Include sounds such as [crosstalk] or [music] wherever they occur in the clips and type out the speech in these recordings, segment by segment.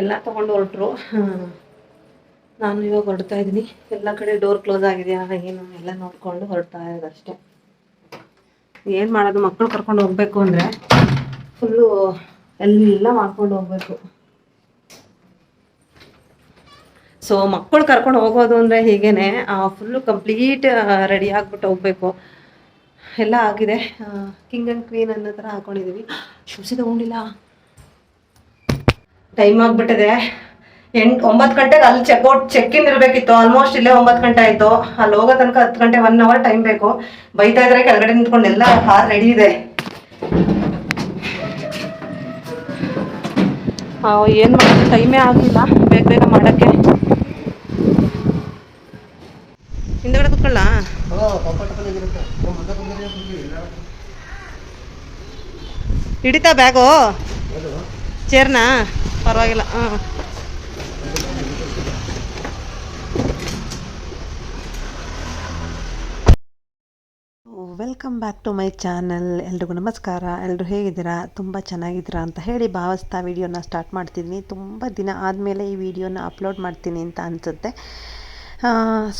ಎಲ್ಲ ತೊಗೊಂಡು ಹೊರಟರು. ನಾನು ಇವಾಗ ಹೊರಡ್ತಾ ಇದ್ದೀನಿ. ಎಲ್ಲ ಕಡೆ ಡೋರ್ ಕ್ಲೋಸ್ ಆಗಿದೆಯಾ, ಏನು, ಎಲ್ಲ ನೋಡ್ಕೊಂಡು ಹೊರಡ್ತಾ ಇರೋದು ಅಷ್ಟೇ. ಏನು ಮಾಡೋದು ಮಕ್ಕಳು ಕರ್ಕೊಂಡು ಹೋಗಬೇಕು ಅಂದರೆ ಫುಲ್ಲು ಎಲ್ಲ ಮಾಡ್ಕೊಂಡು ಹೋಗ್ಬೇಕು. ಸೊ ಮಕ್ಕಳು ಕರ್ಕೊಂಡು ಹೋಗೋದು ಅಂದರೆ ಹೀಗೇನೆ ಫುಲ್ಲು ಕಂಪ್ಲೀಟ್ ರೆಡಿ ಆಗಿಬಿಟ್ಟು ಹೋಗಬೇಕು. ಎಲ್ಲ ಆಗಿದೆ. ಕಿಂಗ್ ಆ್ಯಂಡ್ ಕ್ವೀನ್ ಅನ್ನೋ ಥರ ಹಾಕೊಂಡಿದ್ದೀವಿ ಶುಸಿ ತಗೊಂಡಿಲ್ಲ. ಟೈಮ್ ಆಗ್ಬಿಟ್ಟಿದೆ. ಎಂಟು ಒಂಬತ್ತು ಗಂಟೆಗೆ ಅಲ್ಲಿ ಚೆಕ್ಔಟ್ ಚೆಕ್ ಇನ್ ಇರಬೇಕಿತ್ತು. ಆಲ್ಮೋಸ್ಟ್ ಇಲ್ಲೇ ಒಂಬತ್ತು ಗಂಟೆ ಆಯಿತು. ಅಲ್ಲಿ ಹೋಗೋ ತನಕ ಹತ್ತು ಗಂಟೆ ಒನ್ ಅವರ್ ಟೈಮ್ ಬೇಕು. ಬೈತಾ ಇದ್ರೆ ಕೆಳಗಡೆ ನಿಂತ್ಕೊಂಡು ಎಲ್ಲ ಕಾರ್ ರೆಡಿ ಇದೆ. ಏನು ಮಾಡೋದು? ಟೈಮೇ ಆಗಿಲ್ಲ ಬೇಗ ಬೇಗ ಮಾಡೋಕ್ಕೆ. ಹಿಂದಗಡೆ ಕುತ್ಕೊಳ್ಳ? ಹಿಡಿತಾ ಬ್ಯಾಗು ಚೇರ್ನಾ ಪರವಾಗಿಲ್ಲ. ಹಾಂ. Welcome back to my channel ಎಲ್ರಿಗೂ ನಮಸ್ಕಾರ. ಎಲ್ಲರೂ ಹೇಗಿದ್ದೀರಾ? ತುಂಬ ಚೆನ್ನಾಗಿದ್ದೀರಾ ಅಂತ ಹೇಳಿ ಭಾವಿಸ್ತಾ ವಿಡಿಯೋನ ಸ್ಟಾರ್ಟ್ ಮಾಡ್ತಿದ್ದೀನಿ ತುಂಬ ದಿನ ಆದಮೇಲೆ ಈ ವಿಡಿಯೋನ ಅಪ್ಲೋಡ್ ಮಾಡ್ತೀನಿ ಅಂತ ಅನಿಸುತ್ತೆ.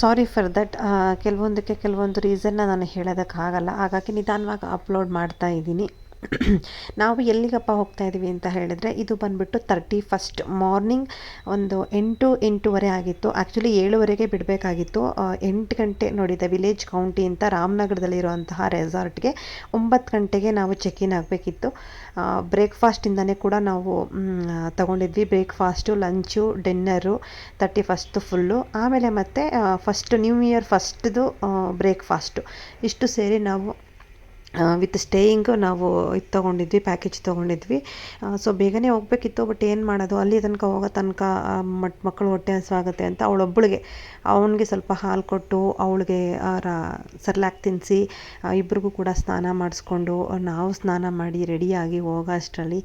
ಸಾರಿ ಫಾರ್ ದಟ್ ಕೆಲವೊಂದಕ್ಕೆ ಕೆಲವೊಂದು ರೀಸನ್ನ ನಾನು ಹೇಳೋದಕ್ಕಾಗಲ್ಲ. ಹಾಗಾಗಿ ನಿಧಾನವಾಗಿ ಅಪ್ಲೋಡ್ ಮಾಡ್ತಾ ಇದ್ದೀನಿ. [clears throat] ನಾವು ಎಲ್ಲಿಗಪ್ಪ ಹೋಗ್ತಾ ಇದ್ದೀವಿ ಅಂತ ಹೇಳಿದ್ರೆ, ಇದು ಬಂದುಬಿಟ್ಟು ತರ್ಟಿ ಫಸ್ಟ್ ಮಾರ್ನಿಂಗ್ ಒಂದು ಎಂಟು ಎಂಟೂವರೆ ಆಗಿತ್ತು. ಆ್ಯಕ್ಚುಲಿ ಏಳುವರೆಗೆ ಬಿಡಬೇಕಾಗಿತ್ತು. ಎಂಟು ಗಂಟೆ ನೋಡಿದ ವಿಲೇಜ್ ಕೌಂಟಿ ಅಂತ ರಾಮನಗರದಲ್ಲಿರುವಂತಹ ರೆಸಾರ್ಟ್ಗೆ ಒಂಬತ್ತು ಗಂಟೆಗೆ ನಾವು ಚೆಕ್ ಇನ್ ಆಗಬೇಕಿತ್ತು ಬ್ರೇಕ್ಫಾಸ್ಟಿಂದನೇ ಕೂಡ ನಾವು ತಗೊಂಡಿದ್ವಿ. Breakfast lunch dinner thirty first full ಆಮೇಲೆ ಮತ್ತೆ ಫಸ್ಟ್ ನ್ಯೂ ಇಯರ್ ಫಸ್ಟ್ದು ಬ್ರೇಕ್ಫಾಸ್ಟು ಇಷ್ಟು ಸೇರಿ ನಾವು ವಿತ್ ಸ್ಟೇಯಿಂಗು ನಾವು ಇದು ತೊಗೊಂಡಿದ್ವಿ ಪ್ಯಾಕೇಜ್ ತೊಗೊಂಡಿದ್ವಿ. ಸೊ ಬೇಗನೆ ಹೋಗ್ಬೇಕಿತ್ತು ಬಟ್ ಏನು ಮಾಡೋದು? ಅಲ್ಲಿ ತನಕ, ಹೋಗೋ ತನಕ ಮಟ್ ಮಕ್ಕಳು ಹೊಟ್ಟೆ ಹಸುವಾಗುತ್ತೆ ಅಂತ ಅವಳೊಬ್ಬಳಿಗೆ ಅವನಿಗೆ ಸ್ವಲ್ಪ ಹಾಲು ಕೊಟ್ಟು, ಅವಳಿಗೆ ರಾ, ಸರ್ಲಾಕ್ ತಿನ್ನಿಸಿ ಇಬ್ರಿಗೂ ಕೂಡ ಸ್ನಾನ ಮಾಡಿಸ್ಕೊಂಡು, ನಾವು ಸ್ನಾನ ಮಾಡಿ ರೆಡಿಯಾಗಿ ಹೋಗೋ ಅಷ್ಟರಲ್ಲಿ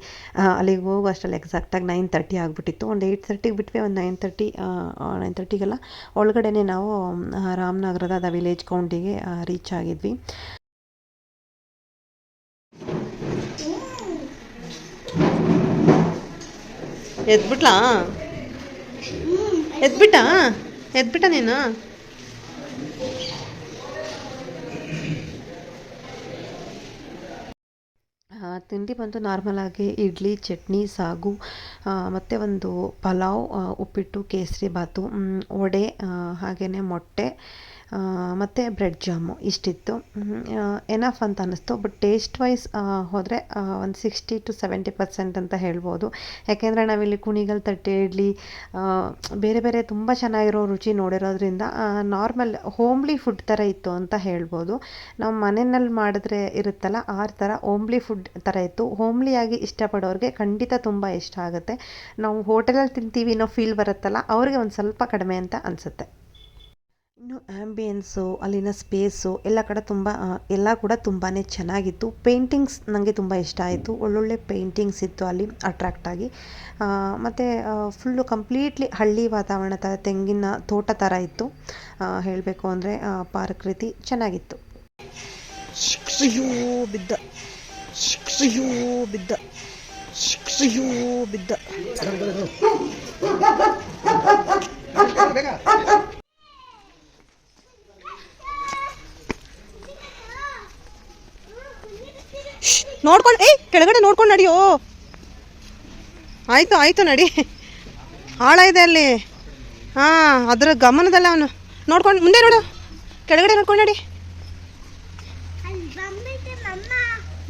ಅಲ್ಲಿಗೆ ಹೋಗೋ ಅಷ್ಟರಲ್ಲಿ ಎಕ್ಸಾಕ್ಟಾಗಿ ನೈನ್ ತರ್ಟಿ ಆಗಿಬಿಟ್ಟಿತ್ತು. ಒಂದು ಏಯ್ಟ್ ತರ್ಟಿಗೆ ಬಿಟ್ವಿ, ಒಂದು ನೈನ್ ತರ್ಟಿ ನೈನ್ ತರ್ಟಿಗೆಲ್ಲ ಒಳಗಡೆನೆ ನಾವು ರಾಮನಗರದ ದ ವಿಲೇಜ್ ಕೌಂಟಿಗೆ ರೀಚ್ ಆಗಿದ್ವಿ. ಎದ್ಬಿಟ್ಲಾ? ಎದ್ಬಿಟ್ಟ? ಎದ್ಬಿಟ್ಟ ನೀನು? ತಿಂಡಿ ಬಂದು ನಾರ್ಮಲಾಗಿ ಇಡ್ಲಿ, ಚಟ್ನಿ, ಸಾಗು ಮತ್ತು ಒಂದು ಪಲಾವ್ ಉಪ್ಪಿಟ್ಟು, ಕೇಸರಿ ಬಾತು ವಡೆ ಹಾಗೆಯೇ ಮೊಟ್ಟೆ ಮತ್ತು ಬ್ರೆಡ್ ಜಾಮು ಇಷ್ಟಿತ್ತು. ಎನಫ್ ಅಂತ ಅನ್ನಿಸ್ತು. ಬಟ್ ಟೇಸ್ಟ್ ವೈಸ್ ಹೋದರೆ ಒಂದು ಸಿಕ್ಸ್ಟಿ ಟು ಸೆವೆಂಟಿ ಪರ್ಸೆಂಟ್ ಅಂತ ಹೇಳ್ಬೋದು. ಯಾಕೆಂದರೆ ನಾವಿಲ್ಲಿ ಕುಣಿಗಲ್ ತಟ್ಟೆ, ಇಡ್ಲಿ ಬೇರೆ ಬೇರೆ ತುಂಬ ಚೆನ್ನಾಗಿರೋ ರುಚಿ ನೋಡಿರೋದ್ರಿಂದ ನಾರ್ಮಲ್ ಹೋಮ್ಲಿ ಫುಡ್ ಥರ ಇತ್ತು ಅಂತ ಹೇಳ್ಬೋದು. ನಾವು ಮನೆಯಲ್ಲಿ ಮಾಡಿದ್ರೆ ಇರುತ್ತಲ್ಲ ಆ ಥರ ಹೋಮ್ಲಿ ಫುಡ್ ಥರ ಇತ್ತು. ಹೋಮ್ಲಿಯಾಗಿ ಇಷ್ಟಪಡೋರಿಗೆ ಖಂಡಿತ ತುಂಬ ಇಷ್ಟ ಆಗುತ್ತೆ. ನಾವು ಹೋಟೆಲಲ್ಲಿ ತಿಂತೀವಿ ಅನ್ನೋ ಫೀಲ್ ಬರುತ್ತಲ್ಲ, ಅವ್ರಿಗೆ ಒಂದು ಸ್ವಲ್ಪ ಕಡಿಮೆ ಅಂತ ಅನಿಸುತ್ತೆ. ಇನ್ನು ಆ್ಯಂಬಿಯನ್ಸು ಅಲ್ಲಿನ ಸ್ಪೇಸು ಎಲ್ಲ ಕಡೆ ತುಂಬ ಎಲ್ಲ ಕೂಡ ತುಂಬಾ ಚೆನ್ನಾಗಿತ್ತು. ಪೇಂಟಿಂಗ್ಸ್ ನನಗೆ ತುಂಬ ಇಷ್ಟ ಆಯಿತು. ಒಳ್ಳೊಳ್ಳೆ ಪೇಂಟಿಂಗ್ಸ್ ಇತ್ತು ಅಲ್ಲಿ ಅಟ್ರಾಕ್ಟಾಗಿ ಮತ್ತು ಫುಲ್ಲು ಕಂಪ್ಲೀಟ್ಲಿ ಹಳ್ಳಿ ವಾತಾವರಣ ಥರ ತೆಂಗಿನ ತೋಟ ಥರ ಇತ್ತು. ಹೇಳಬೇಕು ಅಂದರೆ ಪಾರ್ಕ್ ರೀತಿ ಚೆನ್ನಾಗಿತ್ತು. ಬಿದ್ದ. ಬಿದ್ದ. ಬಿದ್ದ. ನೋಡ್ಕೊಂಡು ಏಯ್ ಕೆಳಗಡೆ ನೋಡ್ಕೊಂಡು ನಡಿಯೋ. ಆಯಿತು ಆಯಿತು ನಡಿ. ಆಳ ಇದೆ ಅಲ್ಲಿ. ಹಾಂ ಅದರ ಗಮನದಲ್ಲ ಅವನು. ನೋಡ್ಕೊಂಡು ಮುಂದೆ ನೋಡು. ಕೆಳಗಡೆ ನೋಡ್ಕೊಂಡು ನಡಿ.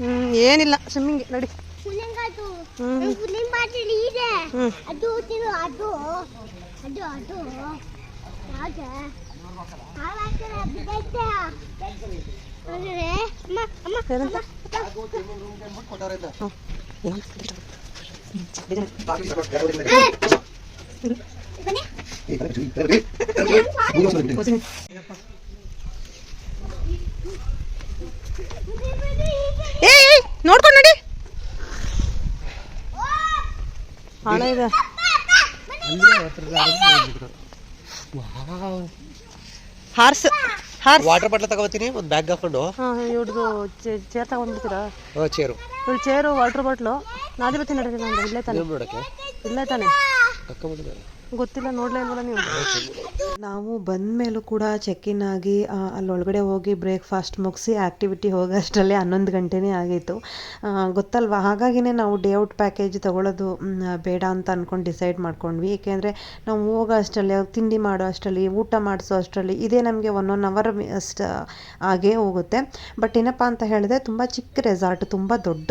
ಹ್ಞೂ ಏನಿಲ್ಲ ಸ್ವಿಮ್ಮಿಂಗ್ ನಡಿ. ಹ್ಞೂ ನೋಡ್ಕೊಂಡು ನಡಿ ಇದೆ ಹಾರ್ಸ್. ವಾಟರ್ ಬಾಟ್ಲ್ ತಗೋತೀನಿ ಒಂದು ಬ್ಯಾಗ್ ಹಾಕೊಂಡು ಹಾಂ ಇವ್ರದ್ದು ಚೇರ್ ತಗೊಂಡ್ಬಿಡ್ತೀರಾ ಚೇರು ಇವ್ಳು ಚೇರು ವಾಟರ್ ಬಾಟ್ಲು ನಾದಿ ಬರ್ತೀನಿ ನಡೀತೀನಿ ನಂಗೆ ಇಲ್ಲೇ ತಾನೆ ನೋಡಕ್ಕೆ ಇಲ್ಲೇ ತಾನೆ ಹಾಕೊಂಬಿಟ್ಟಿದ್ದಾರೆ ಗೊತ್ತಿಲ್ಲ ನೋಡ್ಲೇ ಇಲ್ವಲ್ಲ ನೀವು ನಾವು ಬಂದ ಮೇಲೂ ಕೂಡ ಚೆಕ್ ಇನ್ ಆಗಿ ಅಲ್ಲೊಳಗಡೆ ಹೋಗಿ ಬ್ರೇಕ್ಫಾಸ್ಟ್ ಮುಗಿಸಿ ಆ್ಯಕ್ಟಿವಿಟಿ ಹೋಗೋಷ್ಟರಲ್ಲಿ ಹನ್ನೊಂದು ಗಂಟೆನೇ ಆಗಿತ್ತು. ಗೊತ್ತಲ್ವ? ಹಾಗಾಗಿನೇ ನಾವು ಡೇ ಔಟ್ ಪ್ಯಾಕೇಜ್ ತಗೊಳ್ಳೋದು ಬೇಡ ಅಂತ ಅಂದ್ಕೊಂಡು ಡಿಸೈಡ್ ಮಾಡ್ಕೊಂಡ್ವಿ. ಏಕೆಂದರೆ ನಾವು ಹೋಗೋ ಅಷ್ಟರಲ್ಲಿ ತಿಂಡಿ ಮಾಡೋ ಅಷ್ಟರಲ್ಲಿ ಊಟ ಮಾಡಿಸೋ ಅಷ್ಟರಲ್ಲಿ ಇದೇ ನಮಗೆ ಒನ್ ಒನ್ ಅವರ್ ಅಷ್ಟು ಆಗೇ ಹೋಗುತ್ತೆ. ಬಟ್ ಏನಪ್ಪ ಅಂತ ಹೇಳಿದ್ರೆ ತುಂಬ ಚಿಕ್ಕ ರೆಸಾರ್ಟ್ ತುಂಬ ದೊಡ್ಡ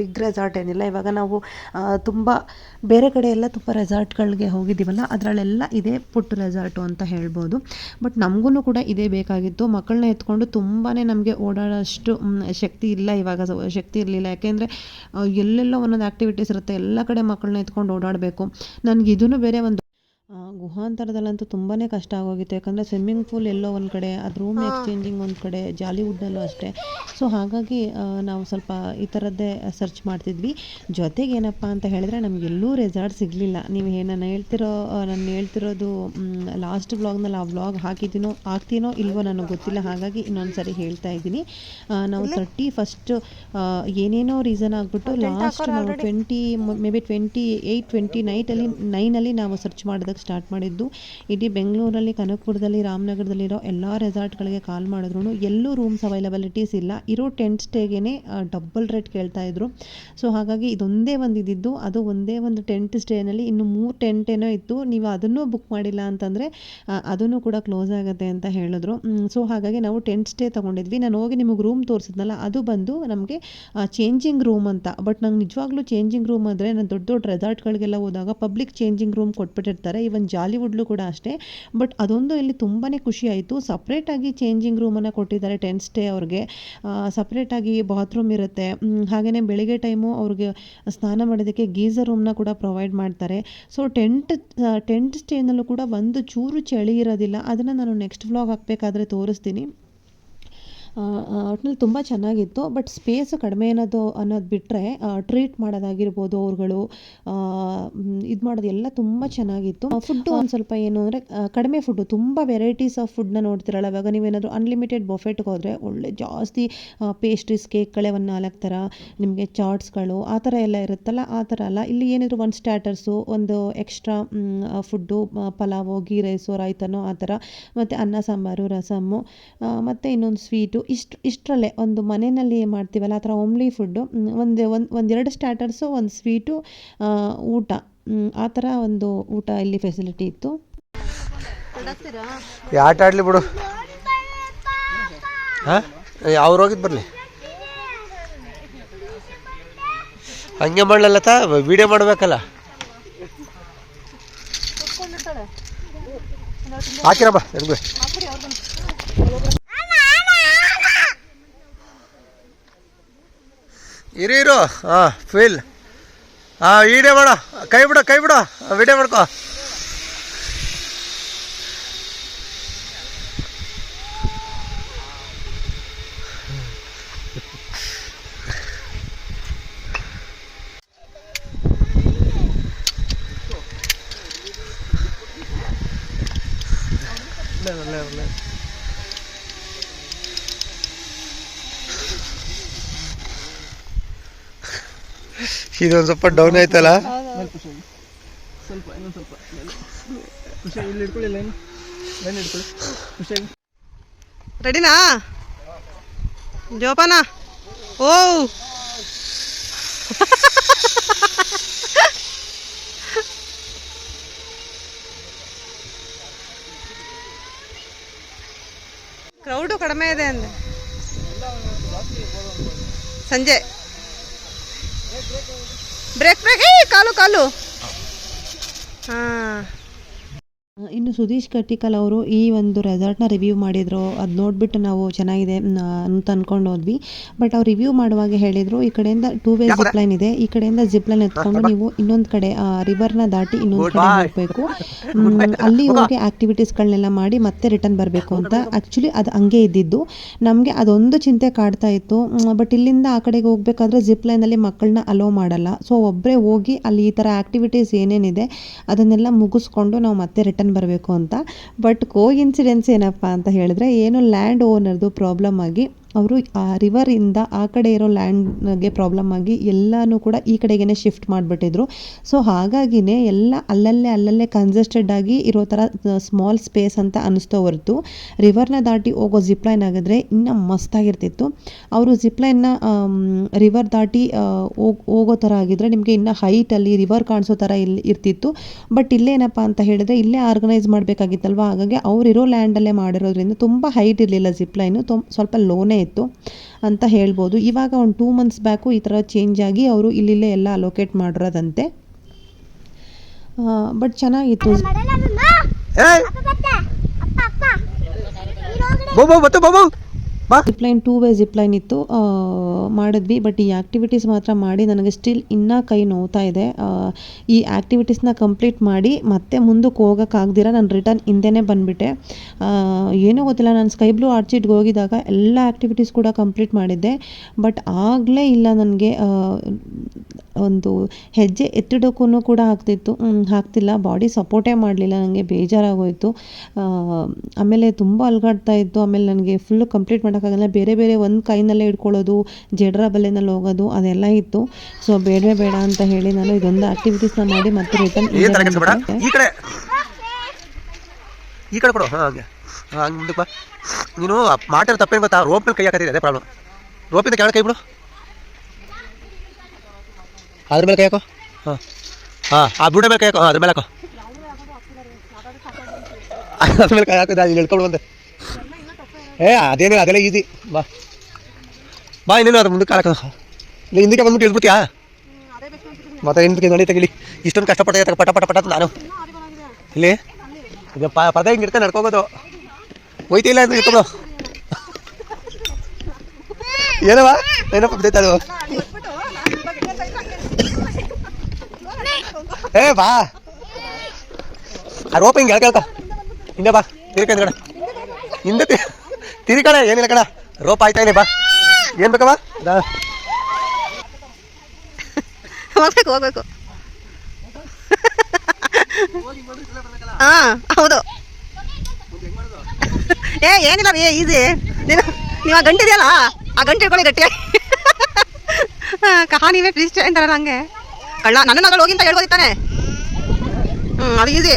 ಬಿಗ್ ರೆಸಾರ್ಟ್ ಏನಿಲ್ಲ. ಇವಾಗ ನಾವು ತುಂಬ ಬೇರೆ ಕಡೆ ಎಲ್ಲ ತುಂಬ ರೆಸಾರ್ಟ್ಗಳಿಗೆ ಹೋಗಿದ್ದೀವಲ್ಲ, ಅದರಲ್ಲೆಲ್ಲ ಇದೇ ಪುಟ್ಟ ರೆಸಾರ್ಟು ಅಂತ ಹೇಳ್ಬೋದು. ಬಟ್ ನಮಗೂ ಕೂಡ ಇದೇ ಬೇಕಾಗಿತ್ತು. ಮಕ್ಕಳನ್ನ ಎತ್ಕೊಂಡು ತುಂಬಾ ನಮಗೆ ಓಡಾಡೋಷ್ಟು ಶಕ್ತಿ ಇಲ್ಲ ಇವಾಗ. ಶಕ್ತಿ ಇರಲಿಲ್ಲ. ಯಾಕೆಂದರೆ ಎಲ್ಲೆಲ್ಲ ಒಂದೊಂದು ಆ್ಯಕ್ಟಿವಿಟೀಸ್ ಇರುತ್ತೆ. ಎಲ್ಲ ಕಡೆ ಮಕ್ಕಳನ್ನ ಎತ್ಕೊಂಡು ಓಡಾಡಬೇಕು. ನನಗೆ ಇದೂ ಬೇರೆ ಒಂದು ಗುಹಾಂತರದಲ್ಲಂತೂ ತುಂಬಾ ಕಷ್ಟ ಆಗೋಗಿತ್ತು. ಯಾಕಂದರೆ ಸ್ವಿಮ್ಮಿಂಗ್ ಪೂಲ್ ಎಲ್ಲೋ ಒಂದು ಕಡೆ ಅದು ರೂಮ್ ಎಕ್ಸ್ಚೇಂಜಿಂಗ್ ಒಂದು ಕಡೆ ಜಾಲಿವುಡ್ನಲ್ಲೂ ಅಷ್ಟೇ. ಸೊ ಹಾಗಾಗಿ ನಾವು ಸ್ವಲ್ಪ ಈ ಥರದ್ದೇ ಸರ್ಚ್ ಮಾಡ್ತಿದ್ವಿ. ಜೊತೆಗೆ ಏನಪ್ಪ ಅಂತ ಹೇಳಿದ್ರೆ ನಮಗೆಲ್ಲೂ ರೆಸಾರ್ಟ್ ಸಿಗಲಿಲ್ಲ. ನೀವು ಏನನ್ನ ನಾನು ಹೇಳ್ತಿರೋ ನಾನು ಹೇಳ್ತಿರೋದು ಲಾಸ್ಟ್ ವ್ಲಾಗ್ನಲ್ಲಿ ಆ ವ್ಲಾಗ್ ಹಾಕಿದ್ದೀನೋ ಆಗ್ತೀನೋ ಇಲ್ವೋ ನನಗೆ ಗೊತ್ತಿಲ್ಲ. ಹಾಗಾಗಿ ಇನ್ನೊಂದು ಸರಿ ಹೇಳ್ತಾ ಇದ್ದೀನಿ. ನಾವು ತರ್ಟಿ ಫಸ್ಟ್ ಏನೇನೋ ರೀಸನ್ ಆಗಿಬಿಟ್ಟು ಲಾಸ್ಟ್ ನಾವು twenty maybe twenty eight twenty ನೈಟಲ್ಲಿ ನೈನಲ್ಲಿ ನಾವು ಸರ್ಚ್ ಮಾಡೋದಕ್ಕೆ ಸ್ಟಾರ್ಟ್ ಮಾಡಿದ್ದು. ಇಡೀ ಬೆಂಗಳೂರಲ್ಲಿ, ಕನಕಪುರದಲ್ಲಿ, ರಾಮನಗರದಲ್ಲಿರೋ ಎಲ್ಲ ರೆಸಾರ್ಟ್ಗಳಿಗೆ ಕಾಲ್ ಮಾಡಿದ್ರು ಎಲ್ಲೂ ರೂಮ್ಸ್ ಅವೈಲಬಿಲಿಟೀಸ್ ಇಲ್ಲ. ಇರೋ ಟೆಂಟ್ ಸ್ಟೇಗೇ ಡಬ್ಬಲ್ ರೇಟ್ ಕೇಳ್ತಾ ಇದ್ರು. ಸೊ ಹಾಗಾಗಿ ಇದೊಂದೇ ಒಂದು ಇದ್ದಿದ್ದು ಅದು ಒಂದೇ ಒಂದು ಟೆಂಟ್ ಸ್ಟೇನಲ್ಲಿ ಇನ್ನು ಮೂರು ಟೆಂಟ್ ಏನೋ ಇತ್ತು. ನೀವು ಅದನ್ನು ಬುಕ್ ಮಾಡಿಲ್ಲ ಅಂತಂದರೆ ಅದನ್ನು ಕೂಡ ಕ್ಲೋಸ್ ಆಗುತ್ತೆ ಅಂತ ಹೇಳಿದ್ರು. ಸೊ ಹಾಗಾಗಿ ನಾವು ಟೆಂಟ್ ಸ್ಟೇ ತೊಗೊಂಡಿದ್ವಿ. ನಾನು ಹೋಗಿ ನಿಮಗೆ ರೂಮ್ ತೋರಿಸಿದ್ನಲ್ಲ, ಅದು ಬಂದು ನಮಗೆ ಚೇಂಜಿಂಗ್ ರೂಮ್ ಅಂತ. ಬಟ್ ನಂಗೆ ನಿಜವಾಗ್ಲೂ ಚೇಂಜಿಂಗ್ ರೂಮ್ ಅಂದರೆ, ನಾನು ದೊಡ್ಡ ದೊಡ್ಡ ರೆಸಾರ್ಟ್ಗಳಿಗೆಲ್ಲ ಹೋದಾಗ ಪಬ್ಲಿಕ್ ಚೇಂಜಿಂಗ್ ರೂಮ್ ಕೊಟ್ಬಿಟ್ಟಿರ್ತಾರೆ. ಇವನ್ ಜಾಲಿವುಡ್ಲು ಕೂಡ ಅಷ್ಟೇ. ಬಟ್ ಅದೊಂದು ಇಲ್ಲಿ ತುಂಬಾ ಖುಷಿ ಆಯಿತು. ಸಪ್ರೇಟಾಗಿ ಚೇಂಜಿಂಗ್ ರೂಮನ್ನು ಕೊಟ್ಟಿದ್ದಾರೆ ಟೆಂಟ್ ಸ್ಟೇ ಅವ್ರಿಗೆ. ಸಪ್ರೇಟಾಗಿ ಬಾತ್ರೂಮ್ ಇರುತ್ತೆ. ಹಾಗೆಯೇ ಬೆಳಿಗ್ಗೆ ಟೈಮು ಅವ್ರಿಗೆ ಸ್ನಾನ ಮಾಡೋದಕ್ಕೆ ಗೀಝರ್ ರೂಮ್ನ ಕೂಡ ಪ್ರೊವೈಡ್ ಮಾಡ್ತಾರೆ. ಸೊ ಟೆಂಟ್ ಟೆಂಟ್ ಸ್ಟೇನಲ್ಲೂ ಕೂಡ ಒಂದು ಚೂರು ಚಳಿ ಇರೋದಿಲ್ಲ. ಅದನ್ನು ನಾನು ನೆಕ್ಸ್ಟ್ ವ್ಲಾಗ್ ಹಾಕಬೇಕಾದ್ರೆ ತೋರಿಸ್ತೀನಿ. ಒಟ್ನಲ್ಲಿ ತುಂಬ ಚೆನ್ನಾಗಿತ್ತು. ಬಟ್ ಸ್ಪೇಸ್ ಕಡಿಮೆ ಅನ್ನೋದು ಅನ್ನೋದು ಬಿಟ್ಟರೆ ಟ್ರೀಟ್ ಮಾಡೋದಾಗಿರ್ಬೋದು ಅವ್ರುಗಳು ಇದು ಮಾಡೋದು ಎಲ್ಲ ತುಂಬ ಚೆನ್ನಾಗಿತ್ತು. ಫುಡ್ಡು ಒಂದು ಸ್ವಲ್ಪ ಏನು ಅಂದರೆ ಕಡಿಮೆ ಫುಡ್ಡು ತುಂಬ ವೆರೈಟೀಸ್ ಆಫ್ ಫುಡ್ನ ನೋಡ್ತಿರಲ್ಲ. ಇವಾಗ ನೀವೇನಾದರೂ ಅನ್ಲಿಮಿಟೆಡ್ ಬೊಫೆಟ್ಗೆ ಹೋದರೆ ಒಳ್ಳೆ ಜಾಸ್ತಿ ಪೇಸ್ಟ್ರೀಸ್ ಕೇಕ್ಗಳೇ ಒಂದು ನಾಲ್ಕು ಥರ, ನಿಮಗೆ ಚಾಟ್ಸ್ಗಳು ಆ ಥರ ಎಲ್ಲ ಇರುತ್ತಲ್ಲ, ಆ ಥರ ಅಲ್ಲ. ಇಲ್ಲಿ ಏನಿದ್ರು ಒಂದು ಸ್ಟ್ಯಾಟರ್ಸು ಒಂದು extra food pulao ghee rice ರಾಯ್ತನೋ ಆ ಥರ. ಮತ್ತು ಅನ್ನ, ಸಾಂಬಾರು ರಸಮ್ಮು ಮತ್ತು ಇನ್ನೊಂದು ಸ್ವೀಟು ಇಷ್ಟು, ಇಷ್ಟರಲ್ಲೇ ಒಂದು ಮನೆಯಲ್ಲಿ ಮಾಡ್ತೀವಲ್ಲ, ಆ ಥರ ಓಮ್ಲಿ ಫುಡ್ಡು ಒಂದು ಒಂದು, ಒಂದೆರಡು ಸ್ಟಾರ್ಟರ್ಸು ಒಂದು ಸ್ವೀಟು ಊಟ. ಆ ಥರ ಒಂದು ಊಟ ಇಲ್ಲಿ ಫೆಸಿಲಿಟಿ ಇತ್ತು. ಆಟ ಆಡಲಿ ಬಿಡು. ಹಾಂ? ಅವ್ರು ಹೋಗಿದ್ದು ಬರಲಿ. ಹಂಗೆ ತ ವಿಡಿಯೋ ಮಾಡಬೇಕಲ್ಲ. ಹಾಕಿರಮ್ಮ ನನಗೆ ಇರು ಇರು. ಹಾಂ ಫೀಲ್. ಹಾಂ ಈಡೇ ಬೇಡ ಕೈ ಬಿಡ ಕೈ ಬಿಡ. ವಿಡಿಯೋ ಮಾಡ್ಕೋ. ಇದೊಂದು ಸ್ವಲ್ಪ ಡೌನ್ ಆಯ್ತಲ್ಲ? ಸ್ವಲ್ಪ ಸ್ವಲ್ಪ ಇಲ್ಲಿ ಲೈನ್ ಲೈನ್ ರೆಡಿನಾ? ಜೋಪಾನ? ಓ ಕ್ರೌಡು ಕಡಿಮೆ ಇದೆ ಅಂದೆ. ಸಂಜೆ. ಬ್ರೇಕ್ ಬ್ರೇಕ್ ಏ ಕಾಲು ಕಾಲು ಹಾಂ ಇನ್ನು ಸುದೀಶ್ ಕಟ್ಟಿಕಲ್ ಅವರು ಈ ಒಂದು ರೆಸಾರ್ಟ್ನ ರಿವ್ಯೂ ಮಾಡಿದರು. ಅದು ನೋಡಿಬಿಟ್ಟು ನಾವು ಚೆನ್ನಾಗಿದೆ ಅಂತ ಅಂದ್ಕೊಂಡು ಹೋದ್ವಿ ಬಟ್ ಅವ್ರು ರಿವ್ಯೂ ಮಾಡುವಾಗ ಹೇಳಿದರು ಈ ಕಡೆಯಿಂದ ಟೂ ವೇ ಜಿಪ್ ಲೈನ್ ಇದೆ. ಈ ಕಡೆಯಿಂದ ಜಿಪ್ ಲೈನ್ ಎತ್ಕೊಂಡು ನೀವು ಇನ್ನೊಂದು ಕಡೆ ರಿವರ್ನ ದಾಟಿ ಇನ್ನೊಂದು ಕಡೆ ಹೋಗಬೇಕು. [laughs] ಅಲ್ಲಿ ಹೋಗಿ. ಆಕ್ಟಿವಿಟೀಸ್ಗಳನ್ನೆಲ್ಲ ಮಾಡಿ ಮತ್ತೆ ರಿಟರ್ನ್ ಬರಬೇಕು ಅಂತ. ಆ್ಯಕ್ಚುಲಿ ಅದು ಹಂಗೆ ಇದ್ದಿದ್ದು. ನಮಗೆ ಅದೊಂದು ಚಿಂತೆ ಕಾಡ್ತಾ ಇತ್ತು. ಬಟ್ ಇಲ್ಲಿಂದ ಆ ಕಡೆಗೆ ಹೋಗ್ಬೇಕಾದ್ರೆ ಜಿಪ್ ಲೈನಲ್ಲಿ ಮಕ್ಕಳನ್ನ ಅಲೋ ಮಾಡಲ್ಲ. ಸೊ ಒಬ್ಬರೇ ಹೋಗಿ ಅಲ್ಲಿ ಈ ಥರ ಆ್ಯಕ್ಟಿವಿಟೀಸ್ ಏನೇನಿದೆ ಅದನ್ನೆಲ್ಲ ಮುಗಿಸ್ಕೊಂಡು ನಾವು ಮತ್ತೆ ರಿಟರ್ನ್ ಬರಬೇಕು ಅಂತ. ಬಟ್ ಕೋ ಇನ್ಸಿಡೆನ್ಸ್ ಏನಪ್ಪ ಅಂತ ಹೇಳಿದ್ರೆ ಏನು ಲ್ಯಾಂಡ್ ಓನರ್ದು ಪ್ರಾಬ್ಲಮ್ ಆಗಿ ಅವರು ಆ ರಿವರಿಂದ ಆ ಕಡೆ ಇರೋ ಲ್ಯಾಂಡ್ಗೆ ಪ್ರಾಬ್ಲಮ್ ಆಗಿ ಎಲ್ಲನೂ ಕೂಡ ಈ ಕಡೆಗೇನೆ ಶಿಫ್ಟ್ ಮಾಡಿಬಿಟ್ಟಿದ್ರು. ಸೊ ಹಾಗಾಗಿನೇ ಎಲ್ಲ ಅಲ್ಲಲ್ಲೇ ಅಲ್ಲಲ್ಲೇ ಕನ್ಜೆಸ್ಟೆಡ್ ಆಗಿ ಇರೋ ಥರ ಸ್ಮಾಲ್ ಸ್ಪೇಸ್ ಅಂತ ಅನ್ನಿಸ್ತೋ ಹೊರತು ರಿವರ್ನ ದಾಟಿ ಹೋಗೋ ಜಿಪ್ಲೈನ್ ಆಗಿದ್ರೆ ಇನ್ನೂ ಮಸ್ತಾಗಿರ್ತಿತ್ತು. ಅವರು ಜಿಪ್ಲೈನ್ನ ರಿವರ್ ದಾಟಿ ಹೋಗ್, ಹೋಗೋ ಥರ ಆಗಿದ್ರೆ ನಿಮಗೆ ಇನ್ನೂ ಹೈಟಲ್ಲಿ ರಿವರ್ ಕಾಣಿಸೋ ಥರ ಇಲ್ಲಿ ಇರ್ತಿತ್ತು. ಬಟ್ ಇಲ್ಲೇನಪ್ಪ ಅಂತ ಹೇಳಿದ್ರೆ ಇಲ್ಲೇ ಆರ್ಗನೈಸ್ ಮಾಡಬೇಕಾಗಿತ್ತಲ್ವ? ಹಾಗಾಗಿ ಅವರಿರೋ ಲ್ಯಾಂಡಲ್ಲೇ ಮಾಡಿರೋದ್ರಿಂದ ತುಂಬ ಹೈಟ್ ಇರಲಿಲ್ಲ ಜಿಪ್ಲೈನು ತೊಂ, ಸ್ವಲ್ಪ ಲೋನೇ ಇತ್ತು ಅಂತ ಹೇಳ್ಬೋದು. ಇವಾಗ ಒಂದು ಟೂ ಮಂತ್ಸ್ ಬ್ಯಾಕು ಈ ಥರ ಚೇಂಜ್ ಆಗಿ ಅವರು ಇಲ್ಲಿಲ್ಲೇ ಎಲ್ಲ ಅಲೋಕೇಟ್ ಮಾಡಿರೋದಂತೆ. ಬಟ್ ಚೆನ್ನಾಗಿತ್ತು. ಮಾಡಲ್ಲ ಬೋ ಜಿಪ್ಲೈನ್ ಟೂ ವೇ ಜಿಪ್ಲೈನ್ ಇತ್ತು ಮಾಡಿದ್ವಿ ಬಟ್ ಈ ಆ್ಯಕ್ಟಿವಿಟೀಸ್ ಮಾತ್ರ ಮಾಡಿ ನನಗೆ ಸ್ಟಿಲ್ ಇನ್ನೂ ಕೈ ನೋವ್ತಾ ಇದೆ. ಈ ಆ್ಯಕ್ಟಿವಿಟೀಸ್ನ ಕಂಪ್ಲೀಟ್ ಮಾಡಿ ಮತ್ತೆ ಮುಂದಕ್ಕೆ ಹೋಗೋಕ್ಕಾಗ್ದಿರ ನಾನು ರಿಟರ್ನ್ ಹಿಂದೆನೇ ಬಂದುಬಿಟ್ಟೆ. ಏನೂ ಗೊತ್ತಿಲ್ಲ, ನಾನು ಸ್ಕೈ ಬ್ಲೂ ಆರ್ಚಿಡ್ಗೆ ಹೋಗಿದಾಗ ಎಲ್ಲ ಆ್ಯಕ್ಟಿವಿಟೀಸ್ ಕೂಡ ಕಂಪ್ಲೀಟ್ ಮಾಡಿದ್ದೆ. ಬಟ್ ಆಗಲೇ ಇಲ್ಲ ನನಗೆ ಒಂದು ಹೆಜ್ಜೆ ಎತ್ತಿಡೋಕ್ಕೂ ಕೂಡ ಆಗ್ತಿತ್ತು. ಆಗ್ತಿಲ್ಲ ಬಾಡಿ ಸಪೋರ್ಟೇ ಮಾಡಲಿಲ್ಲ, ನನಗೆ ಬೇಜಾರಾಗೋಯಿತು. ಆಮೇಲೆ ತುಂಬ ಅಲ್ಗಾಡ್ತಾ ಇತ್ತು, ಆಮೇಲೆ ನನಗೆ ಫುಲ್ಲು ಕಂಪ್ಲೀಟ್ ಮಾಡೋಕ್ಕಾಗಲ್ಲ. ಬೇರೆ ಬೇರೆ ಒಂದು ಕೈನಲ್ಲೇ ಇಟ್ಕೊಳ್ಳೋದು ಜಡ್ರ ಬಲೆನಲ್ಲಿ ಹೋಗೋದು ಅದೆಲ್ಲ ಇತ್ತು. ಸೊ ಬೇಡವೇ ಬೇಡ ಅಂತ ಹೇಳಿ ನಾನು ಇದೊಂದು ಆಕ್ಟಿವಿಟೀಸ್ನ ಮಾಡಿ ಮತ್ತೆ ರಿಟರ್ನ್ ಬೇಡ ಈ ಕಡೆ. ಈ ಕಡೆ ಕೊಡು. ಹಾಂ ಹಾಗೆ. ಹಂಗೆ ಮುಂದಕ್ಕೆ ಬಾ. ನೀನು ಮಾಡಿರೋ ತಪ್ಪೇನು ಗೊತ್ತಾ? ರೋಪ್ ಮೇಲೆ ಕೈ ಹಾಕತ್ತಿದೆ ಅದೇ ಪ್ರಾಬ್ಲಮ್ ರೋಪಿಂದ ಕೆಳಗೆ ಕೈ ಬಿಡು. ಅದ್ರ ಮೇಲೆ ಕೈ ಹಾಕೋ. ಹಾಂ. ಹಾಂ ಆ ಬುಡ ಮೇಲೆ ಕೈ ಹಾಕೋ. ಅದ್ರ ಮೇಲೆ ಹಾಕೋ. ಅದ್ರ ಮೇಲೆ ಕೈ ಹಾಕಿದ ಹಿಡ್ಕೊಂಡು ಬಂದೆ. ಏ ಅದೇನಿಲ್ಲ ಅದೆಲ್ಲ ಈಸಿ ಬಾ. ಬಾ, ಇನ್ನೇನು ಅದ್ರ ಮುಂದಕ್ಕೆ ಹಾಕೋದು ಇಲ್ಲ ಹಿಂದಕ್ಕೆ ಬಂದ್ಬಿಟ್ಟು ಇಳ್ಬಿಟ್ಯಾ ಮತ್ತೆ ಹಿಂದಕ್ಕೆ ನೋಡಿ, ತೆಗಿಲಿ. ಇಷ್ಟೊಂದು ಕಷ್ಟಪಟ್ಟು ಪಟ ಪಟ ಪಟ ನಾನು. ಇಲ್ಲಿ? ಇದು ಪ ಪದ ಹಿಂಗೆ ಇಡ್ಕೊಂಡು ನಡ್ಕೋಬೋದು. ಹೋಯ್ತಿಲ್ಲ ಅಂತ ಇಟ್ಕೊಂಡು ಏನವ? ಏನಪ್ಪ ಬಿದ್ದೈತೆ ಅದು? ಏ, ಬಾ. ಆ ರೋಪ ಹಿಂಗೆ ಹೇಳ್ಕೊಳ್ಕ ಹಿಂದೆ ಬಾ. ತಿರ್ಕ ಹಿಂದ್ಗಡೆ. ಹಿಂದೆ ತಿ- ಕಣ ಏನಿಲ್ಲ ಕಣ. ರೋಪ ಆಯ್ತಾ ಇಲ್ಲಿ ಬಾ. ಏನು ಬೇಕವ ಹೋಗ್ಬೇಕು ಹೋಗ್ಬೇಕು. ಹಾ ಹೌದು. ಏ ಏನಿಲ್ಲ ರೀ ಈಸಿ. ನೀನು ನೀವು ಆ ಗಂಟೆ ಇದೆಯಲ್ಲ ಆ ಗಂಟೆ ಇಟ್ಕೊಳ್ಳಿ ಗಟ್ಟಿಯಾಗಿ ಕಹಾನಿವೇ ಪ್ಲೀಸ್ ಅಂತಾರಲ್ಲ ಹಂಗೆ ಕಳ್ಳ ನನ್ನ ಮಗಳು ಹೋಗಿಂತ ಹೇಳ್ಬೋದಿತ್ತಾನೆ ಹ್ಞೂ ಅದು ಈಸಿ.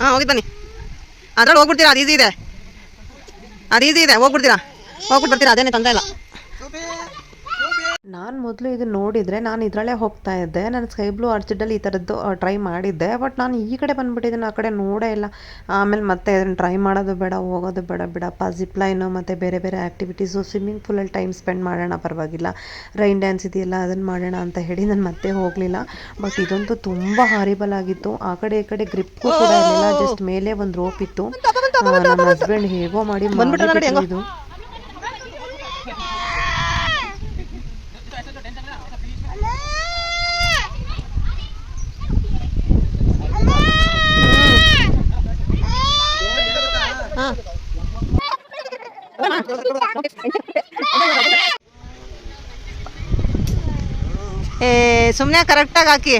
ಹಾಂ ಹೋಗಿ ಬನ್ನಿ. ಅದ್ರಲ್ಲಿ ಹೋಗ್ಬಿಡ್ತೀರಾ ಅದು ಈಸಿ ಇದೆ. ಅದು ಇದು ಇದೆ. ಹೋಗ್ಬಿಡ್ತೀರಾ? ಹೋಗ್ಬಿಟ್ಟು ಬರ್ತೀರಾ? ಅದೇನೇ ತೊಂದರೆ ಇಲ್ಲ. ನಾನು ಮೊದಲು ಇದು ನೋಡಿದರೆ ನಾನು ಇದರಲ್ಲೇ ಹೋಗ್ತಾ ಇದ್ದೆ ನಾನು ಸ್ಕೈ ಬ್ಲೂ ಅರ್ಜಿಡಲ್ಲಿ ಈ ಥರದ್ದು ಟ್ರೈ ಮಾಡಿದ್ದೆ ಬಟ್ ನಾನು ಈ ಕಡೆ ಬಂದುಬಿಟ್ಟಿದ್ದೀನಿ ಆ ಕಡೆ ನೋಡೇ ಇಲ್ಲ ಆಮೇಲೆ ಮತ್ತೆ ಅದನ್ನು ಟ್ರೈ ಮಾಡೋದು ಬೇಡ ಹೋಗೋದು ಬೇಡ ಬಿಡಪ್ಪ ಜಿಪ್ಲೈನು ಮತ್ತು ಬೇರೆ ಬೇರೆ ಆ್ಯಕ್ಟಿವಿಟೀಸು ಸ್ವಿಮ್ಮಿಂಗ್ ಪೂಲಲ್ಲಿ ಟೈಮ್ ಸ್ಪೆಂಡ್ ಮಾಡೋಣ ಪರವಾಗಿಲ್ಲ ರೈನ್ ಡ್ಯಾನ್ಸ್ ಇದೆಯಲ್ಲ ಅದನ್ನು ಮಾಡೋಣ ಅಂತ ಹೇಳಿ ನಾನು ಮತ್ತೆ ಹೋಗಲಿಲ್ಲ ಬಟ್ ಇದಂತೂ ತುಂಬ ಹಾರಿಬಲ್ ಆಗಿತ್ತು ಆ ಕಡೆ ಈ ಕಡೆ ಗ್ರಿಪ್ಪು ಕೂಡ ಇರಲಿಲ್ಲ ಜಸ್ಟ್ ಮೇಲೆ ಒಂದು ರೋಪ್ ಇತ್ತು ನನ್ನ ಹಸ್ಬೆಂಡ್ ಹೇಗೋ ಮಾಡಿ ಬಂದ್ಬಿಟ್ಟ ನೋಡಿ ಹೆಂಗೋ. ಮಾಡಿಬಿಟ್ರು ಇದು ಏ ಸುಮ್ಮನೆ ಕರೆಕ್ಟಾಗಿ ಹಾಕಿ.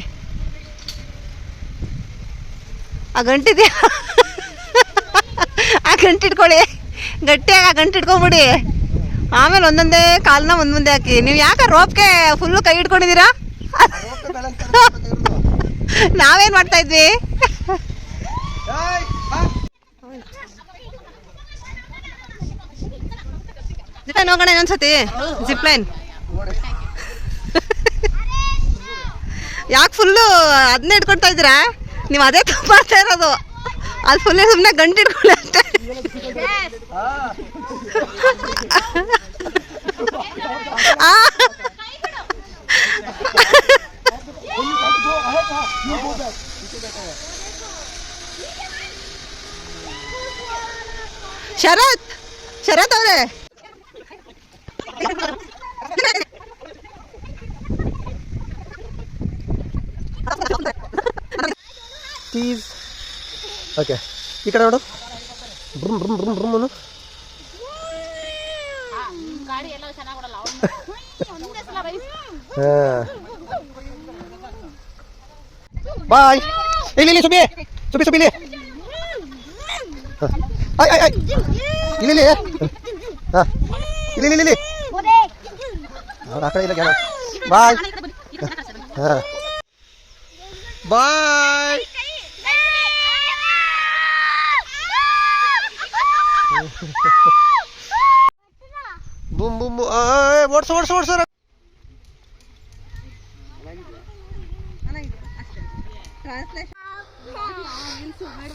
ಆ ಗಂಟಿದ್ಯಾ? ಆ ಗಂಟಿಟ್ಕೊಳ್ಳಿ ಗಟ್ಟಿಯಾಗಿ ಆ ಗಂಟಿಟ್ಕೊಂಬಿಡಿ ಆಮೇಲೆ ಒಂದೊಂದೇ ಕಾಲನ್ನ ಒಂದ್ ಮುಂದೆ ಹಾಕಿ. ನೀವು ಯಾಕೆ ರೋಪ್ಗೆ ಫುಲ್ಲು ಕೈ ಇಟ್ಕೊಂಡಿದ್ದೀರಾ ನಾವೇನ್ ಮಾಡ್ತಾ ಇದ್ವಿ? ಜಿಪ್ಲೈನ್ ಹೋಗೋಣ ಇನ್ನೊಂದ್ಸತಿ ಜಿಪ್ಲೈನ್ ಯಾಕೆ ಫುಲ್ಲು ಅದನ್ನೇ ಇಟ್ಕೊಳ್ತಾ ಇದ್ದೀರಾ? ನೀವು ಅದೇ ತಪ್ಪು ಮಾಡ್ತಾ ಇರೋದು. ಅದು ಫುಲ್ ಸುಮ್ಮನೆ ಗಂಟು ಇಟ್ಕೊಳ್ಳಿ. ಶರತ್ ಶರತ್ ಅವರೇ ಪ್ಲೀಸ್ ಓಕೆ ಈ ಕಡೆ ನೋಡು ಬ್ರಮ್ ಬ್ರಮ್ ಬ್ರಮ್ ಬ್ರಮ್ ಅನ್ನು ಬಾಯ್ ಇಲ್ಲಿ ಇಲ್ಲಿ ಸುಬಿ ಸುಬಿ ಸುಬಿ ಇಲ್ಲಿ ಆಯ್ ಆಯ್ ಆಯ್ ಇಲ್ಲಿ ಇಲ್ಲಿ ಹಾಂ ಇಲ್ಲಿ ಇಲ್ಲಿ ಇಲ್ಲಿ ಬೋಡೆ ಅವ್ರು ಆ ಕಡೆ ಇಲ್ಲ ಬಾಯ್ ಹಾಂ ಬಾಯ್ ಬುಮ್ ಬುಮ್ ಓಡ್ಸು ಓಡ್ಸು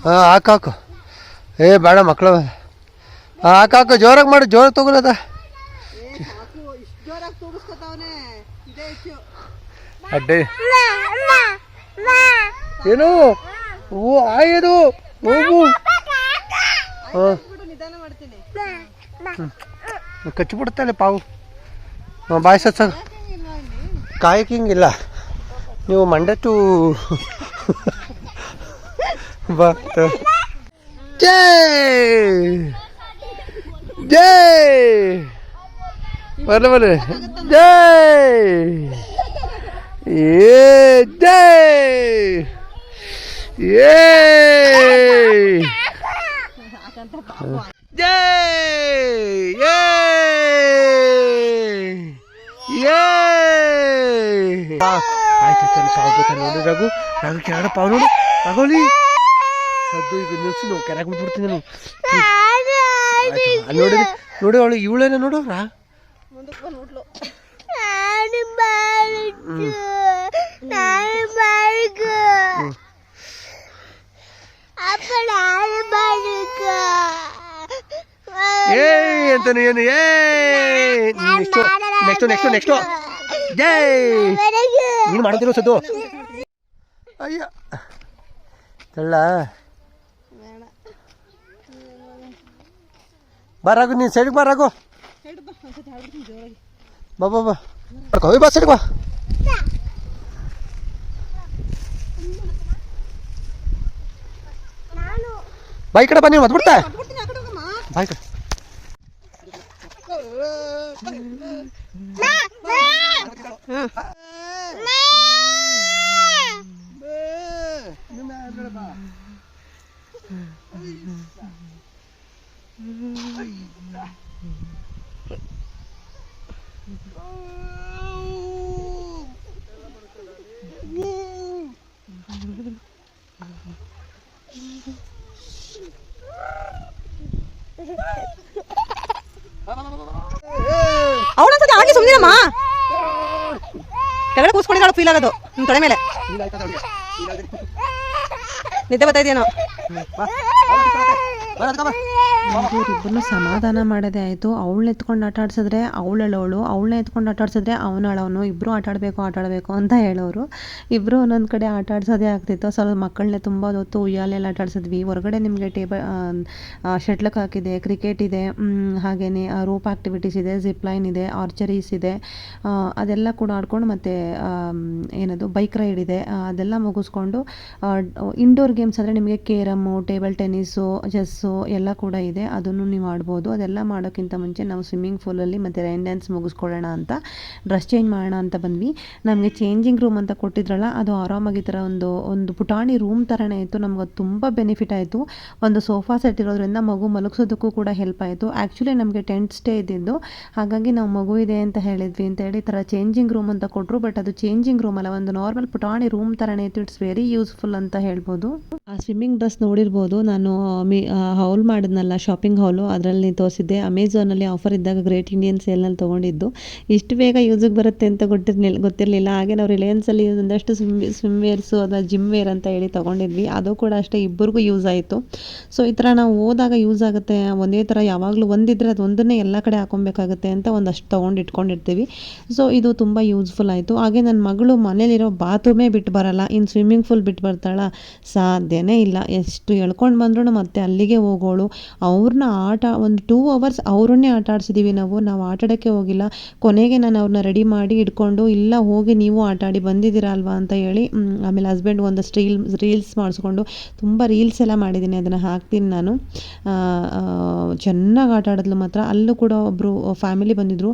ಹಾಂ ಹಾಕು ಹಾಕು. ಏ, ಬೇಡ ಮಕ್ಕಳು ಹಾಂ ಹಾಕು ಹಾಕು. ಜೋರಾಗಿ ಮಾಡು, ಜೋರಾಗಿ ತಗೊಳದ. ಅಡ್ಡೆ. ಏನು? ಓ ಆಯದು ಹಾ ಹಾಂ ನಿಧಾನ ಮಾಡ್ತೀನಿ. ಕಚ್ಚಿಬಿಡುತ್ತಲ್ಲ ಪಾವು. ಬಾಯ್ ಸತ್ ಸರ್ ನೀವು ಮಂಡೆ ಟು ಬಾ ಜೇ ಜೈ! ಜೈ! ಬರ್ಲೆ ಬರ್ಲೆ. ಜೈ! ಏ ಜೈ! ಏ! ಜೈ ಯೇ ಯೇ ಆಯ್ತು ತಾನೆ ಪಾವು ಬರ್ತಾನೆ ನೋಡಿ ರಘು. ರಘು ಕೆಳಗಡೆ ಪಾವು ನೋಡು. ರಘುಲಿ. ಸದ್ದು ಈಗ ನಿಲ್ಸು ನಾವು ಕೆಳಗೆ ಬಿಟ್ಬಿಡ್ತೀನಿ ನಾನು. ಅಲ್ಲಿ ನೋಡಿ ನೋಡಿ ಅವಳು ಇವಳೇನ ನೋಡು ರಾ. ನಾನು ಏ ಅಂತಾನೆ ಏನು? ಏ ನೆಕ್ಸ್ಟು ನೆಕ್ಸ್ಟು ನೆಕ್ಸ್ಟು ನೆಕ್ಸ್ಟು. ಜೈ. ನೀನು ಮಾಡೋದಿಲ್ಲ ಸದ್ದು. ಅಯ್ಯ. ತಳ್ಳ. ಬರಾಗು ನೀನು ಸೈಡ್ಗೆ ಬರಾಗು ಬಾ ಬಾ. ಬಾ ಕವಿ ಬಾ ಸೈಡ್ಗೆ ಬಾ. ಬಾ ಈ ಕಡೆ ಬಾ ನೀನು ಮದ್ಬಿಡ್ತಾ ಬಾ ಈ ಕಡೆ ಅವಳಂತದೆ ಆಗಿ ಸುಮ್ಮನಿರಮ್ಮ ಕೆಳಗಡೆ ಕೂಸ್ಕೊಂಡಿದ್ದಾಳು ಫೀಲ್ ಆಗೋದು. ನಿಮ್ಮ ತೊಡೆ ಮೇಲೆ. ನಿದ್ದೆ ಬರ್ತಾ ಇದೆಯೇನೋ? ಇವರಿಬ್ಬರನ್ನು ಸಮಾಧಾನ ಮಾಡೋದೇ ಆಯಿತು. ಅವಳನ್ನ ಎತ್ಕೊಂಡು ಆಟ ಆಡ್ಸಿದ್ರೆ ಅವಳು. ಅಳೋಳು ಅವಳನ್ನ ಎತ್ಕೊಂಡು ಆಟ ಆಡ್ಸಿದ್ರೆ ಅವನು ಅಳವನು ಇಬ್ಬರು ಆಟ ಆಡಬೇಕು ಆಟ ಆಡಬೇಕು ಅಂತ ಹೇಳೋರು. ಇಬ್ಬರು ಒಂದೊಂದು ಕಡೆ ಆಟ ಆಡ್ಸೋದೇ ಆಗ್ತಿತ್ತು. ಸ್ವಲ್ಪ ಮಕ್ಕಳನ್ನ ತುಂಬ ಹೊತ್ತು ಉಯ್ಯಾಲೆಲ್ಲ ಆಟ ಆಡ್ಸಿದ್ವಿ ಹೊರಗಡೆ ನಿಮಗೆ ಟೇಬಲ್ ಶಟ್ಲಕ್ ಹಾಕಿದೆ, ಕ್ರಿಕೆಟ್ ಇದೆ ಹಾಗೆಯೇ ರೋಪ್ ಆ್ಯಕ್ಟಿವಿಟೀಸ್ ಇದೆ ಜಿಪ್ ಲೈನ್ ಇದೆ ಆರ್ಚರೀಸ್ ಇದೆ. ಅದೆಲ್ಲ ಕೂಡ ಆಡ್ಕೊಂಡು ಮತ್ತು ಏನದು ಬೈಕ್ ರೈಡ್ ಇದೆ. ಅದೆಲ್ಲ ಮುಗಿಸ್ಕೊಂಡು ಇಂಡೋರ್ ಗೇಮ್ಸ್ ಅಂದರೆ ನಿಮಗೆ ಕೇರಮ್ಮು ಟೇಬಲ್ ಟೆನ್ನಿಸು ಚೆಸ್ಸು ಎಲ್ಲ ಕೂಡ ಇದೆ. ಅದನ್ನು ನೀವು ಮಾಡ್ಬೋದು ಅದೆಲ್ಲ ಮಾಡೋಕ್ಕಿಂತ ಮುಂಚೆ ನಾವು ಸ್ವಿಮ್ಮಿಂಗ್ ಫೂಲಲ್ಲಿ ಮತ್ತು ರೈನ್ ಡ್ಯಾನ್ಸ್ ಮುಗಿಸ್ಕೊಳ್ಳೋಣ ಅಂತ ಡ್ರೆಸ್ ಚೇಂಜ್ ಮಾಡೋಣ ಅಂತ ಬಂದ್ವಿ. ನಮಗೆ ಚೇಂಜಿಂಗ್ ರೂಮ್ ಅಂತ ಕೊಟ್ಟಿದ್ರಲ್ಲ, ಅದು ಆರಾಮಾಗಿ ಥರ ಒಂದು ಒಂದು ಪುಟಾಣಿ ರೂಮ್ ಥರನೇ ಇತ್ತು. ನಮ್ಗೆ ಅದು ತುಂಬ ಬೆನಿಫಿಟ್ ಆಯಿತು. ಒಂದು ಸೋಫಾ ಸೆಟ್ ಇರೋದ್ರಿಂದ ಮಗು ಮಲಗಿಸೋದಕ್ಕೂ ಕೂಡ ಹೆಲ್ಪ್ ಆಯಿತು. ಆ್ಯಕ್ಚುಲಿ ನಮಗೆ ಟೆಂಟ್ ಸ್ಟೇ ಇದ್ದಿದ್ದು. ಹಾಗಾಗಿ ನಾವು ಮಗು ಇದೆ ಅಂತ ಹೇಳಿದ್ವಿ ಅಂತ ಹೇಳಿ ಥರ ಚೇಂಜಿಂಗ್ ರೂಮ್ ಅಂತ ಕೊಟ್ಟರು ಬಟ್ ಅದು ಚೇಂಜಿಂಗ್ ರೂಮ್ ಅಲ್ಲ, ಒಂದು ನಾರ್ಮಲ್ ಪುಟಾಣಿ ರೂಮ್ ಥರನೇ ಇತ್ತು. ಇಟ್ಸ್ ವೆರಿ ಯೂಸ್ಫುಲ್ ಅಂತ ಹೇಳ್ಬೋದು. ಆ ಸ್ವಿಮ್ಮಿಂಗ್ ಡ್ರೆಸ್ ನೋಡಿರ್ಬೋದು. ನಾನು ಹೌಲ್ ಮಾಡಿದ್ನಲ್ಲ ಶಾಪಿಂಗ್ ಹಾಲು ಅದರಲ್ಲಿ ತೋರಿಸಿದ್ದೆ. ಅಮೆಝಾನಲ್ಲಿ ಆಫರ್ ಇದ್ದಾಗ ಗ್ರೇಟ್ ಇಂಡಿಯನ್ ಸೇಲ್ನಲ್ಲಿ ತೊಗೊಂಡಿದ್ದು. ಇಷ್ಟು ಬೇಗ ಯೂಸಿಗೆ ಬರುತ್ತೆ ಅಂತ ಗೊತ್ತಿರಲಿಲ್ಲ. ಗೊತ್ತಿರಲಿಲ್ಲ ಹಾಗೆ ನಾವು ರಿಲಯನ್ಸಲ್ಲಿ ಒಂದಷ್ಟು ಸ್ವಿಮ್ ಸ್ವಿಮ್ ವೇರ್ಸು ಅದನ್ನ ಜಿಮ್ ವೇರ್ ಅಂತ ಹೇಳಿ ತೊಗೊಂಡಿದ್ವಿ. ಅದು ಕೂಡ ಅಷ್ಟೇ ಇಬ್ಬರಿಗೂ ಯೂಸ್ ಆಯಿತು. ಸೊ ಈ ಥರ ನಾವು ಹೋದಾಗ ಯೂಸ್ ಆಗುತ್ತೆ. ಒಂದೇ ಥರ ಯಾವಾಗಲೂ ಒಂದಿದ್ರೆ ಅದು ಒಂದನ್ನೇ ಎಲ್ಲ ಕಡೆ ಹಾಕೊಬೇಕಾಗುತ್ತೆ ಅಂತ ಒಂದಷ್ಟು ತೊಗೊಂಡು ಇಟ್ಕೊಂಡಿರ್ತೀವಿ. ಸೊ ಇದು ತುಂಬ ಯೂಸ್ಫುಲ್ ಆಯಿತು. ಹಾಗೆ ನನ್ನ ಮಗಳು ಮನೇಲಿರೋ ಬಾತ್ರೂಮೇ ಬಿಟ್ಟು ಬರಲ್ಲ. ಇನ್ನು ಸ್ವಿಮ್ಮಿಂಗ್ ಪೂಲ್ ಬಿಟ್ಟು ಬರ್ತಾಳ. ಸಾಧ್ಯನೇ ಇಲ್ಲ. ಎಷ್ಟು ಎಳ್ಕೊಂಡು ಬಂದ್ರೂ ಮತ್ತೆ ಅಲ್ಲಿಗೆ ಹೋಗೋಳು ಅವ್ರನ್ನ ಆಟ ಒಂದು ಟೂ ಅವರ್ಸ್ ಅವ್ರನ್ನೇ ಆಟ ನಾವು. ನಾವು ಆಟ ಆಡೋಕ್ಕೆ ಹೋಗಿಲ್ಲ. ಕೊನೆಗೆ ನಾನು ಅವ್ರನ್ನ ರೆಡಿ ಮಾಡಿ ಇಟ್ಕೊಂಡು, ಇಲ್ಲ ಹೋಗಿ ನೀವು ಆಟ ಆಡಿ ಬಂದಿದ್ದೀರಾ ಅಲ್ವಾ ಅಂತ ಹೇಳಿ ಆಮೇಲೆ ಹಸ್ಬೆಂಡ್ ಒಂದಷ್ಟು ರೀಲ್ ರೀಲ್ಸ್ ಮಾಡಿಸ್ಕೊಂಡು ತುಂಬ ರೀಲ್ಸ್ ಎಲ್ಲ ಮಾಡಿದ್ದೀನಿ. ಅದನ್ನು ಹಾಕ್ತೀನಿ ನಾನು. ಚೆನ್ನಾಗಿ ಆಟ ಆಡಿದ್ಲು ಮಾತ್ರ. ಅಲ್ಲೂ ಕೂಡ ಒಬ್ಬರು ಫ್ಯಾಮಿಲಿ ಬಂದಿದ್ದರು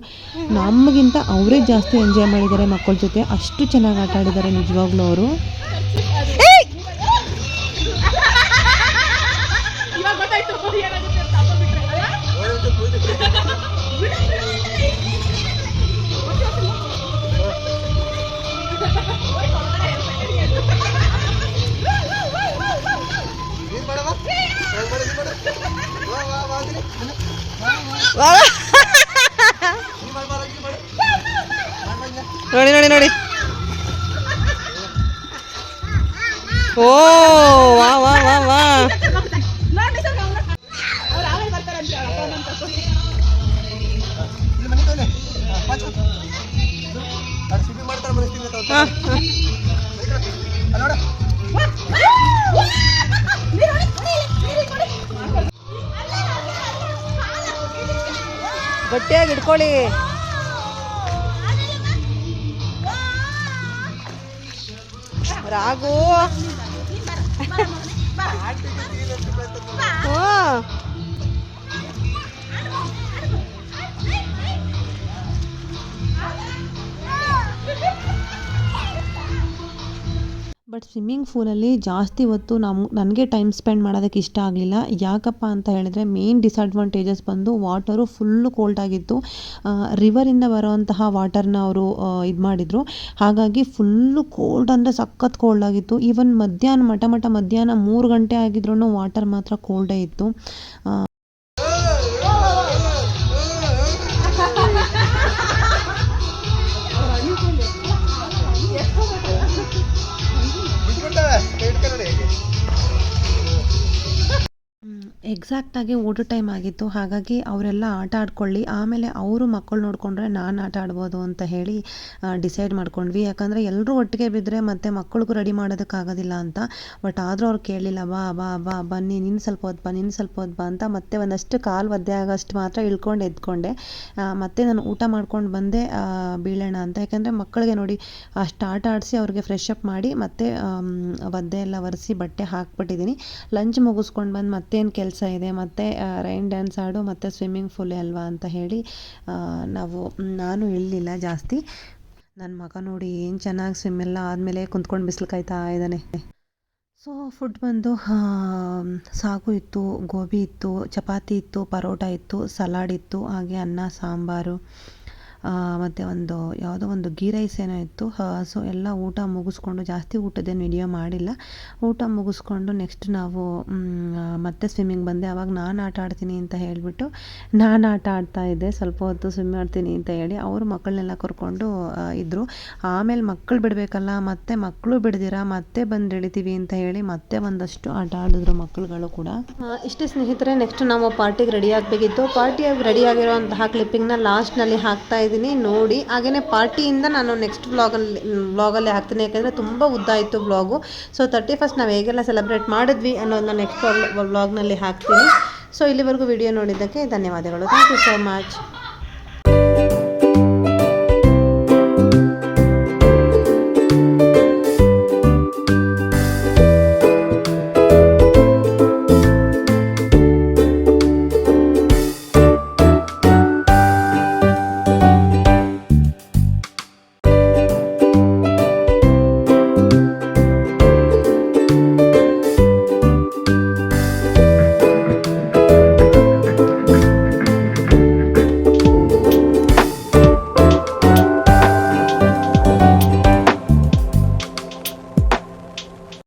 ನಮಗಿಂತ ಅವರೇ ಜಾಸ್ತಿ ಎಂಜಾಯ್ ಮಾಡಿದ್ದಾರೆ ಮಕ್ಕಳ ಜೊತೆ. ಅಷ್ಟು ಚೆನ್ನಾಗಿ ಆಟ ಆಡಿದ್ದಾರೆ ನಿಜವಾಗ್ಲೂ ಅವರು. ನೋಡಿ ನೋಡಿ ನೋಡಿ ಓ ಬಟ್ ಸ್ವಿಮ್ಮಿಂಗ್ ಫೂಲಲ್ಲಿ ಜಾಸ್ತಿ ಹೊತ್ತು ನಮ್ಮ ನನಗೆ ಟೈಮ್ ಸ್ಪೆಂಡ್ ಮಾಡೋದಕ್ಕೆ ಇಷ್ಟ ಆಗಲಿಲ್ಲ. ಯಾಕಪ್ಪ ಅಂತ ಹೇಳಿದ್ರೆ ಮೇಯ್ನ್ ಡಿಸ್ಅಡ್ವಾಂಟೇಜಸ್ ಬಂದು ವಾಟರು ಫುಲ್ಲು ಕೋಲ್ಡ್ ಆಗಿತ್ತು. ರಿವರಿಂದ ಬರೋವಂತಹ ವಾಟರ್ನ ಅವರು ಇದು ಮಾಡಿದರು. ಹಾಗಾಗಿ ಫುಲ್ಲು ಕೋಲ್ಡ್ ಅಂದರೆ ಸಖತ್ ಕೋಲ್ಡ್ ಆಗಿತ್ತು. ಈವನ್ ಮಧ್ಯಾಹ್ನ ಮಟ ಮಟ ಮಧ್ಯಾಹ್ನ ಮೂರು ಗಂಟೆ ಆಗಿದ್ರೂ ವಾಟರ್ ಮಾತ್ರ ಕೋಲ್ಡೇ ಇತ್ತು. ಎಕ್ಸಾಕ್ಟಾಗಿ ಊಟ ಟೈಮ್ ಆಗಿತ್ತು. ಹಾಗಾಗಿ ಅವರೆಲ್ಲ ಆಟ ಆಡ್ಕೊಳ್ಳಿ. ಆಮೇಲೆ ಅವರು ಮಕ್ಕಳು ನೋಡಿಕೊಂಡ್ರೆ ನಾನು ಆಟ ಆಡ್ಬೋದು ಅಂತ ಹೇಳಿ ಡಿಸೈಡ್ ಮಾಡ್ಕೊಂಡ್ವಿ. ಯಾಕಂದರೆ ಎಲ್ಲರೂ ಒಟ್ಟಿಗೆ ಬಿದ್ದರೆ ಮತ್ತೆ ಮಕ್ಕಳಿಗೂ ರೆಡಿ ಮಾಡೋದಕ್ಕಾಗೋದಿಲ್ಲ ಅಂತ. ಬಟ್ ಆದರೂ ಅವ್ರು ಕೇಳಲಿಲ್ಲ, ಬಾ ಬಾ ಬಾ, ಬನ್ನಿ ನಿನ್ನ ಸ್ವಲ್ಪ ಹೊತ್ತು ಬಾ ನಿನ್ನ ಸ್ವಲ್ಪ ಹೊತ್ತು ಬಾ ಅಂತ ಮತ್ತೆ ಒಂದಷ್ಟು ಕಾಲು ಒದ್ದೆ ಆಗೋಷ್ಟು ಮಾತ್ರ ಇಳ್ಕೊಂಡು ಎದ್ಕೊಂಡೆ. ಮತ್ತೆ ನಾನು ಊಟ ಮಾಡ್ಕೊಂಡು ಬಂದೆ ಬೀಳೋಣ ಅಂತ. ಯಾಕಂದರೆ ಮಕ್ಕಳಿಗೆ ನೋಡಿ ಅಷ್ಟು ಆಟ ಆಡಿಸಿ ಅವ್ರಿಗೆ ಫ್ರೆಶ್ ಅಪ್ ಮಾಡಿ ಮತ್ತೆ ಒದ್ದೆ ಎಲ್ಲ ಒರೆಸಿ ಬಟ್ಟೆ ಹಾಕ್ಬಿಟ್ಟಿದ್ದೀನಿ. ಲಂಚ್ ಮುಗಿಸ್ಕೊಂಡು ಬಂದು ಮತ್ತೇನು ಕೆಲಸ ಇದೆ. ಮತ್ತು ರೈನ್ ಡ್ಯಾನ್ಸ್ ಆಡು, ಮತ್ತು ಸ್ವಿಮ್ಮಿಂಗ್ ಫೂಲ್ ಅಲ್ವಾ ಅಂತ ಹೇಳಿ ನಾವು, ನಾನು ಇಳಲಿಲ್ಲ ಜಾಸ್ತಿ. ನನ್ನ ಮಗ ನೋಡಿ ಏನು ಚೆನ್ನಾಗಿ ಸ್ವಿಮ್ ಎಲ್ಲ ಆದಮೇಲೆ ಕುಂತ್ಕೊಂಡು ಬಿಸಿಲು ಕಾಯ್ತಾ ಇದ್ದಾನೆ. ಸೊ ಫುಡ್ ಬಂದು ಸಾಗು ಇತ್ತು, ಗೋಬಿ ಇತ್ತು, ಚಪಾತಿ ಇತ್ತು, ಪರೋಟ ಇತ್ತು ಸಲಾಡ್ ಇತ್ತು, ಹಾಗೆ ಅನ್ನ, ಸಾಂಬಾರು. ಮತ್ತು ಒಂದು ಯಾವುದೋ ಒಂದು ಗೀ ರೈಸ್ ಏನೋ ಇತ್ತು. ಸೊ ಎಲ್ಲ ಊಟ ಮುಗಿಸ್ಕೊಂಡು ಜಾಸ್ತಿ ಊಟದ್ದೇನು ವಿಡಿಯೋ ಮಾಡಿಲ್ಲ. ಊಟ ಮುಗಿಸ್ಕೊಂಡು ನೆಕ್ಸ್ಟ್ ನಾವು ಮತ್ತೆ ಸ್ವಿಮ್ಮಿಂಗ್ ಬಂದೆ. ಆವಾಗ ನಾನು ಆಟ ಆಡ್ತೀನಿ ಅಂತ ಹೇಳಿಬಿಟ್ಟು ನಾನು ಆಟ ಆಡ್ತಾ ಇದ್ದೆ. ಸ್ವಲ್ಪ ಹೊತ್ತು ಸ್ವಿಮ್ ಮಾಡ್ತೀನಿ ಅಂತ ಹೇಳಿ ಅವರು ಮಕ್ಕಳನ್ನೆಲ್ಲ ಕರ್ಕೊಂಡು ಇದ್ದರು ಆಮೇಲೆ ಮಕ್ಕಳು ಬಿಡಬೇಕಲ್ಲ, ಮತ್ತೆ ಮಕ್ಕಳು ಬಿಡ್ದಿರ, ಮತ್ತೆ ಬಂದು ಇಳಿತೀವಿ ಅಂತ ಹೇಳಿ ಮತ್ತೆ ಒಂದಷ್ಟು ಆಟ ಆಡಿದ್ರು ಮಕ್ಕಳುಗಳು ಕೂಡ. ಇಷ್ಟೇ ಸ್ನೇಹಿತರೆ ನೆಕ್ಸ್ಟ್ ನಾವು ಪಾರ್ಟಿಗೆ ರೆಡಿ ಆಗಬೇಕಿತ್ತು. ಪಾರ್ಟಿಯಾಗಿ ರೆಡಿ ಆಗಿರೋಂತಹ ಕ್ಲಿಪ್ಪಿಂಗ್ನ ಲಾಸ್ಟ್ನಲ್ಲಿ ಹಾಕ್ತಾ ಇದ್ದೀನಿ ನೋಡಿ. ಹಾಗೆಯೇ ಪಾರ್ಟಿಯಿಂದ ನಾನು ನೆಕ್ಸ್ಟ್ ವ್ಲಾಗಲ್ಲಿ ಬ್ಲಾಗಲ್ಲಿ ಹಾಕ್ತೀನಿ, ಯಾಕಂದರೆ ತುಂಬ ಉದ್ದ ಆಯಿತು ವ್ಲಾಗು ಸೊ ತರ್ಟಿ ಫಸ್ಟ್ ನಾವು ಹೇಗೆಲ್ಲ ಸೆಲೆಬ್ರೇಟ್ ಮಾಡಿದ್ವಿ ಅನ್ನೋದನ್ನ ನೆಕ್ಸ್ಟ್ ವ್ಲಾಗ್ನಲ್ಲಿ ಹಾಕ್ತೀನಿ. ಸೊ ಇಲ್ಲಿವರೆಗೂ ವಿಡಿಯೋ ನೋಡಿದ್ದಕ್ಕೆ ಧನ್ಯವಾದಗಳು. Thank you so much